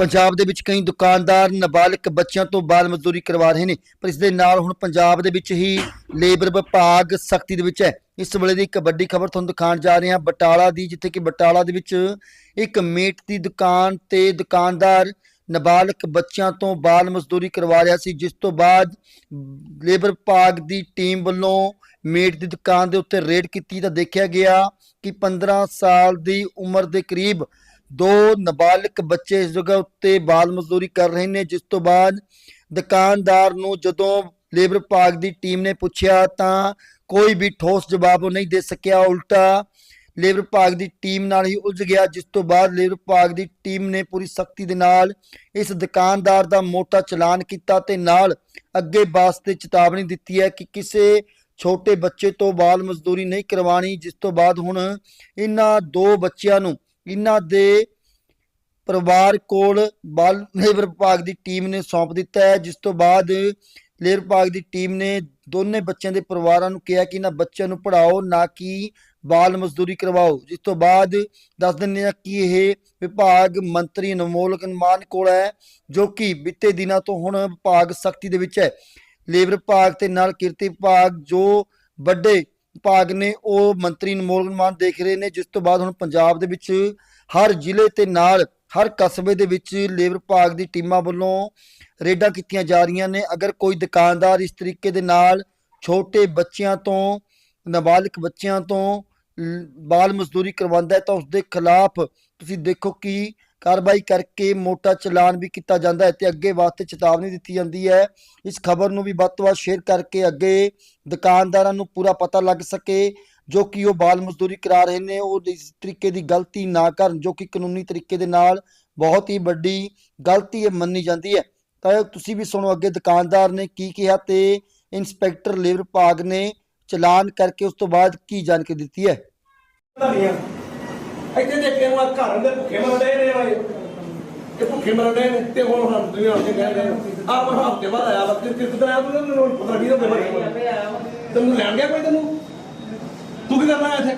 ਪੰਜਾਬ ਦੇ ਵਿੱਚ ਕਈ ਦੁਕਾਨਦਾਰ ਨਾਬਾਲਗ ਬੱਚਿਆਂ ਤੋਂ ਬਾਲ ਮਜ਼ਦੂਰੀ ਕਰਵਾ ਰਹੇ ਨੇ, ਪਰ ਇਸ ਦੇ ਨਾਲ ਹੁਣ ਪੰਜਾਬ ਦੇ ਵਿੱਚ ਹੀ ਲੇਬਰ ਵਿਭਾਗ ਸਖਤੀ ਦੇ ਵਿੱਚ ਹੈ। ਇਸ ਵੇਲੇ ਦੀ ਇੱਕ ਵੱਡੀ ਖਬਰ ਤੁਹਾਨੂੰ ਦਿਖਾਉਣ ਜਾ ਰਹੇ ਹਾਂ। ਬਟਾਲਾ ਦੀ, ਜਿੱਥੇ ਕਿ ਬਟਾਲਾ ਦੇ ਵਿੱਚ ਇੱਕ ਮੀਟ ਦੀ ਦੁਕਾਨ ਤੇ ਦੁਕਾਨਦਾਰ ਨਾਬਾਲਗ ਬੱਚਿਆਂ ਤੋਂ ਬਾਲ ਮਜ਼ਦੂਰੀ ਕਰਵਾ ਰਿਹਾ ਸੀ, ਜਿਸ ਤੋਂ ਬਾਅਦ ਲੇਬਰ ਵਿਭਾਗ ਦੀ ਟੀਮ ਵੱਲੋਂ ਮੀਟ ਦੀ ਦੁਕਾਨ ਦੇ ਉੱਤੇ ਰੇਡ ਕੀਤੀ ਤਾਂ ਦੇਖਿਆ ਗਿਆ ਕਿ 15 ਸਾਲ ਦੀ ਉਮਰ ਦੇ ਕਰੀਬ ਦੋ ਨਾਬਾਲਗ ਬੱਚੇ ਇਸ ਜਗ੍ਹਾ ਉੱਤੇ ਬਾਲ ਮਜ਼ਦੂਰੀ ਕਰ ਰਹੇ ਨੇ, ਜਿਸ ਤੋਂ ਬਾਅਦ ਦੁਕਾਨਦਾਰ ਨੂੰ ਜਦੋਂ ਲੇਬਰ ਵਿਭਾਗ ਦੀ ਟੀਮ ਨੇ ਪੁੱਛਿਆ ਤਾਂ ਕੋਈ ਵੀ ਠੋਸ ਜਵਾਬ ਉਹ ਨਹੀਂ ਦੇ ਸਕਿਆ, ਉਲਟਾ ਲੇਬਰ ਵਿਭਾਗ ਦੀ ਟੀਮ ਨਾਲ ਹੀ ਉਲਝ ਗਿਆ, ਜਿਸ ਤੋਂ ਬਾਅਦ ਲੇਬਰ ਵਿਭਾਗ ਦੀ ਟੀਮ ਨੇ ਪੂਰੀ ਸਖਤੀ ਦੇ ਨਾਲ ਇਸ ਦੁਕਾਨਦਾਰ ਦਾ ਮੋਟਾ ਚਲਾਨ ਕੀਤਾ ਤੇ ਨਾਲ ਅੱਗੇ ਵਾਸਤੇ ਚੇਤਾਵਨੀ ਦਿੱਤੀ ਹੈ ਕਿ ਕਿਸੇ ਛੋਟੇ ਬੱਚੇ ਤੋਂ ਬਾਲ ਮਜ਼ਦੂਰੀ ਨਹੀਂ ਕਰਵਾਣੀ ਜਿਸ ਤੋਂ ਬਾਅਦ ਹੁਣ ਇਹਨਾਂ ਦੋ ਬੱਚਿਆਂ ਨੂੰ ਇਹਨਾਂ ਦੇ ਪਰਿਵਾਰ ਕੋਲ ਬਾਲ ਲੇਬਰ ਵਿਭਾਗ ਦੀ ਟੀਮ ਨੇ ਸੌਂਪ ਦਿੱਤਾ ਹੈ, ਜਿਸ ਤੋਂ ਬਾਅਦ ਲੇਬਰ ਵਿਭਾਗ ਦੀ ਟੀਮ ਨੇ ਦੋਨੇ ਬੱਚਿਆਂ ਦੇ ਪਰਿਵਾਰਾਂ ਨੂੰ ਕਿਹਾ ਕਿ ਇਹਨਾਂ ਬੱਚਿਆਂ ਨੂੰ ਪੜ੍ਹਾਓ, ਨਾ ਕਿ ਬਾਲ ਮਜ਼ਦੂਰੀ ਕਰਵਾਓ। ਜਿਸ ਤੋਂ ਬਾਅਦ ਦੱਸ ਦਿੰਦੇ ਹਾਂ ਕਿ ਇਹ ਵਿਭਾਗ ਮੰਤਰੀ ਅਨਮੋਲ ਮਾਨ ਕੋਲ ਹੈ, ਜੋ ਕਿ ਬੀਤੇ ਦਿਨਾਂ ਤੋਂ ਹੁਣ ਵਿਭਾਗ ਸਖਤੀ ਦੇ ਵਿੱਚ ਹੈ। ਲੇਬਰ ਵਿਭਾਗ ਤੇ ਨਾਲ ਕਿਰਤੀ ਵਿਭਾਗ ਜੋ ਵੱਡੇ ਵਿਭਾਗ ਨੇ ਉਹ ਮੰਤਰੀ ਅਨਮੋਲ ਮਾਨ ਦੇਖ ਰਹੇ ਨੇ, ਜਿਸ ਤੋਂ ਬਾਅਦ ਹੁਣ ਪੰਜਾਬ ਦੇ ਵਿੱਚ ਹਰ ਜ਼ਿਲ੍ਹੇ ਤੇ ਨਾਲ ਹਰ ਕਸਬੇ ਦੇ ਵਿੱਚ ਲੇਬਰ ਵਿਭਾਗ ਦੀ ਟੀਮਾਂ ਵੱਲੋਂ ਰੇਡਾਂ ਕੀਤੀਆਂ ਜਾ ਰਹੀਆਂ ਨੇ। ਅਗਰ ਕੋਈ ਦੁਕਾਨਦਾਰ ਇਸ ਤਰੀਕੇ ਦੇ ਨਾਲ ਛੋਟੇ ਬੱਚਿਆਂ ਤੋਂ, ਨਾਬਾਲਗ ਬੱਚਿਆਂ ਤੋਂ ਬਾਲ ਮਜ਼ਦੂਰੀ ਕਰਵਾਉਂਦਾ ਹੈ ਤਾਂ ਉਸ ਦੇ ਖਿਲਾਫ ਤੁਸੀਂ ਦੇਖੋ ਕਿ ਕਾਰਵਾਈ ਕਰਕੇ ਮੋਟਾ ਚਲਾਨ ਵੀ ਕੀਤਾ ਜਾਂਦਾ ਹੈ ਤੇ ਅੱਗੇ ਵਾਸਤੇ ਚੇਤਾਵਨੀ ਦਿੱਤੀ ਜਾਂਦੀ ਹੈ। ਇਸ ਖਬਰ ਨੂੰ ਵੀ ਵੱਧ ਤੋਂ ਵੱਧ ਸ਼ੇਅਰ ਕਰਕੇ ਅੱਗੇ ਦੁਕਾਨਦਾਰਾਂ ਨੂੰ ਪੂਰਾ ਪਤਾ ਲੱਗ ਸਕੇ, ਜੋ ਕਿ ਉਹ ਬਾਲ ਮਜ਼ਦੂਰੀ ਕਰਾ ਰਹੇ ਨੇ। ਉਹ ਇਸ ਤਰੀਕੇ ਦੀ ਗਲਤੀ ਨਾ ਕਰਨ, ਜੋ ਕਿ ਕਾਨੂੰਨੀ ਤਰੀਕੇ ਦੇ ਨਾਲ ਬਹੁਤ ਹੀ ਵੱਡੀ ਗਲਤੀ ਇਹ ਮੰਨੀ ਜਾਂਦੀ ਹੈ। ਤਾਂ ਤੁਸੀਂ ਵੀ ਸੁਣੋ ਅੱਗੇ ਦੁਕਾਨਦਾਰ ਨੇ ਕੀ ਕਿਹਾ ਤੇ ਇੰਸਪੈਕਟਰ ਲੇਬਰ ਵਿਭਾਗ ਨੇ ਚਲਾਨ ਕਰਕੇ ਉਸ ਤੋਂ ਬਾਅਦ ਕੀ ਜਾਣਕਾਰੀ ਦਿੱਤੀ ਹੈ? ਇੱਥੇ ਦੇ ਕੇ ਉਹ ਘਰ ਦੇ ਭੁੱਖੇ ਮਰਦੇ ਨੇ ਵਾਏ ਇਹ। ਭੁੱਖੇ ਮਰਦੇ ਨੇ ਤੇ ਹੁਣ ਹਮ ਦੁਨੀਆ ਉੱਤੇ ਕਹਿ ਰਹੇ ਆਪ ਹਫ਼ਤੇ ਬਾਅਦ ਆਇਆ ਵਾ ਕਿ ਕਿਸ ਤਰ੍ਹਾਂ ਆਪ ਨੂੰ ਪਤਾ ਨਹੀਂ ਹੁੰਦੇ ਬਾਰੇ ਤੈਨੂੰ ਲੈਣ ਗਿਆ ਕੋਈ ਤੈਨੂੰ? ਤੂੰ ਕੀ ਕਰਨਾ ਆਇਆ ਇੱਥੇ?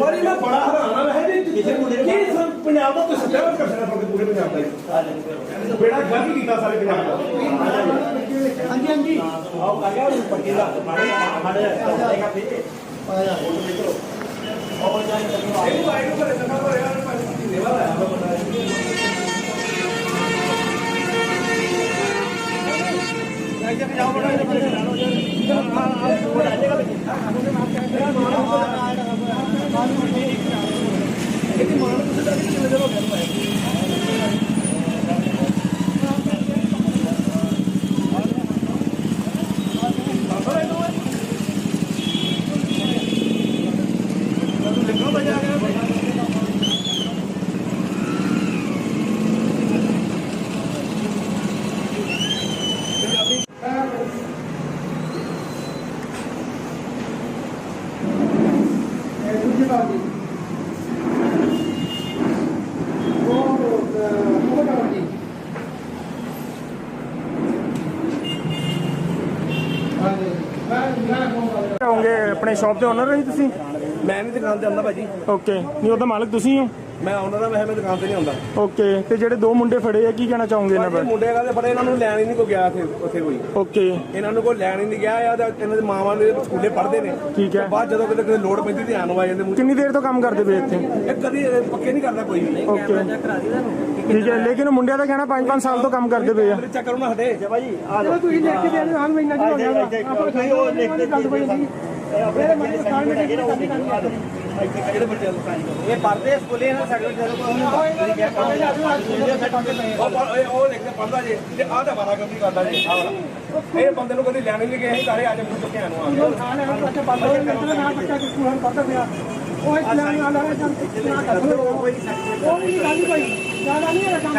ਬੜੀ ਮੈਂ ਬੜਾ ਹੈਰਾਨ ਹੈ ਵੀ ਕਿਸੇ ਮੁੰਡੇ ਕੀ ਪੰਜਾਬ ਦਾ ਤੁਸੀਂ ਸੱਚਾ ਕਰ ਸਕਦਾ ਪੂਰੇ ਪੰਜਾਬ ਦਾ। ਬੇੜਾ ਗਲਤ ਕੀਤਾ ਸਾਰੇ ਪੰਜਾਬ ਦਾ। ਹਾਂਜੀ ਹਾਂਜੀ ਆਓ ਕਾਗਾ ਉਹ ਪੱਕੀ ਦਾ ਮਾੜੇ ਮਾੜੇ ਜਾਏਗਾ ਫਿਰ ਇਹ ਆਈ ਨੂੰ ਕਰੇ ਸਮਾਂ ਪਰ ਯਾਰ ਮਹੀਨੇ ਬਾਅਦ ਆਇਆ ਵਾ ਬੰਦਾ ਹੋਗੇ ਆਪਣੇ ਸ਼ਾਪ ਦੇ ਓਨਰ ਹੋ ਜੀ ਤੁਸੀਂ? ਮੈਂ ਨਹੀਂ ਦੁਕਾਨ ਤੇ ਆਉਂਦਾ ਭਾਜੀ। ਓਕੇ ਨਹੀਂ ਉਹਦਾ ਮਾਲਕ ਤੁਸੀਂ ਹੋ? ਮੈਂ ਆਉਂਦਾ ਤਾਂ ਮੈਂ ਮੈਂ ਦੁਕਾਨ ਤੇ ਨਹੀਂ ਆਉਂਦਾ। ਓਕੇ ਤੇ ਜਿਹੜੇ ਦੋ ਮੁੰਡੇ ਫੜੇ ਆ ਕੀ ਕਹਿਣਾ ਚਾਹੋਗੇ ਇਹਨਾਂ ਬਾਰੇ? ਮੁੰਡੇ ਕਾਹਦੇ ਫੜੇ ਇਹਨਾਂ ਨੂੰ ਲੈਣ ਹੀ ਨਹੀਂ ਕੋਈ ਗਿਆ ਉੱਥੇ ਉੱਥੇ ਕੋਈ। ਓਕੇ ਇਹਨਾਂ ਨੂੰ ਕੋਈ ਲੈਣ ਹੀ ਨਹੀਂ ਗਿਆ ਆ ਤੇ ਇਹਨਾਂ ਦੇ ਮਾਵਾਂ ਦੇ ਸਕੂਲੇ ਪੜ੍ਹਦੇ ਨੇ। ਠੀਕ ਹੈ। ਬਾਅਦ ਜਦੋਂ ਕਿਤੇ ਕਿਤੇ ਲੋੜ ਪੈਂਦੀ ਧਿਆਨ ਆ ਜਾਂਦੇ। ਕਿੰਨੀ ਦੇਰ ਤੋਂ ਕੰਮ ਕਰਦੇ ਪਏ ਇੱਥੇ? ਇਹ ਕਦੀ ਪੱਕੇ ਨਹੀਂ ਕਰਦਾ ਕੋਈ। ਵੀ ਓਕੇ ਠੀਕ ਹੈ ਲੇਕਿਨ ਮੁੰਡਿਆਂ ਦਾ ਕਹਿਣਾ 5-5 ਸਾਲ ਤੋਂ ਕੰਮ ਕਰਦੇ ਪਏ ਆ। ਚੈੱਕ ਕਰੋ ਨਾ ਹਟੇ ਭਾਜੀ ਆ ਜਦੋਂ ਤੁਸੀਂ ਲਿਖ ਕੇ ਦੇ ਦਿਓ ਹਾਂ ਮਹੀਨਾ ਜੀ ਹੋ ਗਿਆ ਆਪਾਂ ਉਹ ਲਿਖ ਕੇ ਇਹ ਪੜਦੇ ਸਕੂਲੇ ਇਹਨਾਂ ਸੈਕਟਰੀ ਉਹ ਪੜ੍ਹ- ਉਹ ਲਿਖਦੇ ਪੜਦਾ ਜੇ ਤੇ ਆਹ ਤਾਂ ਬਾਰਾ ਗੰਦੀ ਕਰਦਾ ਜੇ ਆਹ ਇਹ ਬੰਦੇ ਨੂੰ ਕਦੀ ਲੈਣ ਨਹੀਂ ਗਏ ਅਸੀਂ ਘਰੇ ਆ ਮੁੱਕ ਕੇ ਆਨੂੰ ਆ ਖਾਣ ਵਾਲਾ ਬੱਚਾ ਪੜਦਾ ਹੋਇਆ ਮੇਰੇ ਬੱਚਾ ਸਕੂਲ ਹਣ ਪੜਦਾ ਪਿਆ ਉਹ ਇਸ ਨਾਲ ਨਾਲ ਆ ਜਾਂ ਨਾ ਵੀ ਨਹੀਂ ਗੱਲ ਕੋਈ ਜ਼ਿਆਦਾ ਨਹੀਂ ਹੈ ਕੰਮ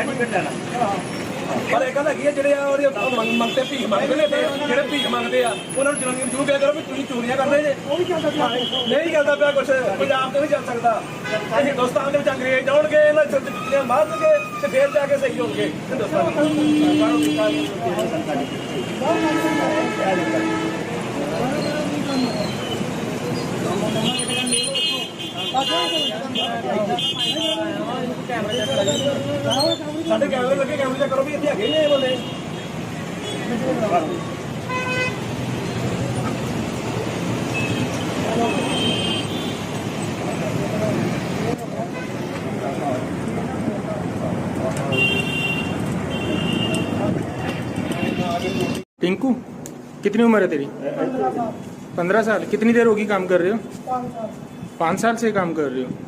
ਪਰ ਇਹ ਕਹਿੰਦਾ ਕੀ ਜਿਹੜੇ ਆ ਉਹਦੇ ਮੰਗ- ਮੰਗਤੇ ਭੀਖ ਮੰਗਦੇ ਨੇ ਜਿਹੜੇ ਭੀਖ ਮੰਗਦੇ ਆ ਉਹਨਾਂ ਨੂੰ ਜਨਾਨੀ ਨੂੰ ਜੂ ਕਿਹਾ ਕਰੋ ਵੀ ਤੁਸੀਂ ਚੋਰੀਆਂ ਕਰਦੇ ਜੇ। ਉਹ ਵੀ ਚੱਲਦਾ ਪਿਆ ਨਹੀਂ ਚੱਲਦਾ ਪਿਆ ਕੁਛ ਪੰਜਾਬ ਤੇ ਨਹੀਂ ਚੱਲ ਸਕਦਾ। ਹਿੰਦੁਸਤਾਨ ਦੇ ਵਿੱਚ ਅੰਗਰੇਜ਼ ਜਾਣਗੇ ਇਹਨਾਂ ਜੁੱਤੀਆਂ ਮਾਰਨਗੇ ਤੇ ਫੇਰ ਜਾ ਕੇ ਸਹੀ ਹੋਣਗੇ। ਹਿੰਦੁਸਤਾਨ ਸਾਡੇ ਕੈਮਰੇ ਲੱਗੇ ਕੈਮਰੇ ਚੈੱਕ ਕਰੋ ਵੀ ਇੱਥੇ ਹੈਗੇ ਨੇ ਇਹ ਬੰਦੇ टिंकू कितनी उम्र है तेरी पंद्रह साल कितनी देर होगी काम कर रहे हो पाँच साल पाँच साल से काम कर रहे हो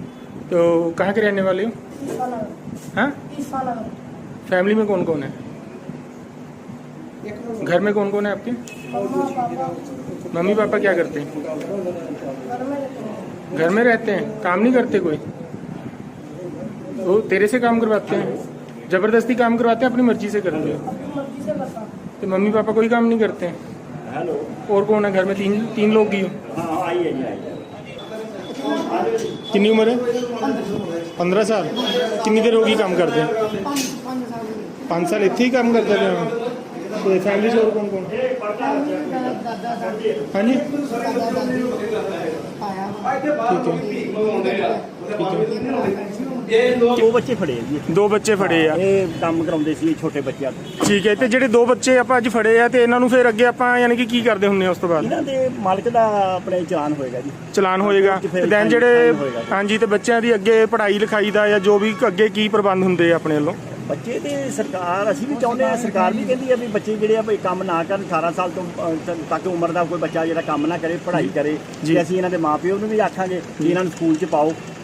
तो कहाँ के रहने वाले हो? हाँ? फैमिली में कौन कौन है? घर में कौन कौन है आपके? मम्मी पापा क्या करते हैं? घर में रहते हैं? काम नहीं करते कोई? वो तेरे से काम करवाते हैं? ज़बरदस्ती काम करवाते हैं, अपनी मर्ज़ी से करते हो? तो मम्मी पापा कोई काम नहीं करते हैं? और कौन है? घर में तीन तीन लोग ही हो? हाँ कितनी उम्र है? पंद्रह साल। कितनी देर होगी काम करते? पाँच साल इतने ही काम करते थे हम तो फैमिली से और कौन कौन? हाँ जी? ठीक है। ठीक आया ਦੋ ਬੱਚੇ ਫੜੇ ਆ ਜੀ ਦੋ ਬੱਚੇ ਫੜੇ ਆ। ਇਹ ਕੰਮ ਕਰਾਉਂਦੇ ਸੀ ਛੋਟੇ ਬੱਚਿਆਂ ਤੋਂ। ਠੀਕ ਹੈ ਤੇ ਜਿਹੜੇ ਦੋ ਬੱਚੇ ਆਪਾਂ ਅੱਜ ਫੜੇ ਆ ਤੇ ਇਹਨਾਂ ਨੂੰ ਫਿਰ ਅੱਗੇ ਆਪਾਂ ਯਾਨੀ ਕਿ ਕੀ ਕਰਦੇ ਆ ਉਸ ਤੋਂ ਬਾਅਦ? ਇਹਨਾਂ ਦੇ ਮਾਲਕ ਦਾ ਆਪਣੇ ਚਲਾਨ ਹੋਏਗਾ ਜੀ। ਚਲਾਨ ਹੋਏਗਾ। ਤੇ ਦੈਨ ਜਿਹੜੇ। ਹਾਂਜੀ ਤੇ ਬੱਚਿਆਂ ਦੀ ਅੱਗੇ ਪੜ੍ਹਾਈ ਲਿਖਾਈ ਦਾ ਜਾਂ ਜੋ ਵੀ ਅੱਗੇ ਕੀ ਪ੍ਰਬੰਧ ਹੁੰਦੇ ਆ ਆਪਣੇ ਵੱਲੋਂ? ਬੱਚੇ ਤੇ ਸਰਕਾਰ ਅਸੀਂ ਵੀ ਚਾਹੁੰਦੇ ਆ ਸਰਕਾਰ ਵੀ ਕਹਿੰਦੀ ਆ ਵੀ ਬੱਚੇ ਜਿਹੜੇ ਆ ਵੀ ਕੰਮ ਨਾ ਕਰਨ 18 ਸਾਲ ਤੋਂ ਤੱਕ ਉਮਰ ਦਾ ਕੋਈ ਬੱਚਾ ਜਿਹੜਾ ਕੰਮ ਨਾ ਕਰੇ ਪੜ੍ਹਾਈ ਕਰੇ। ਤੇ ਅਸੀਂ ਇਹਨਾਂ ਦੇ ਮਾਪਿਓ ਨੂੰ ਵੀ ਆਖਾਂਗੇ ਕਿ ਇਹਨਾਂ ਨੂੰ ਸਕੂਲ 'ਚ ਪਾਓ।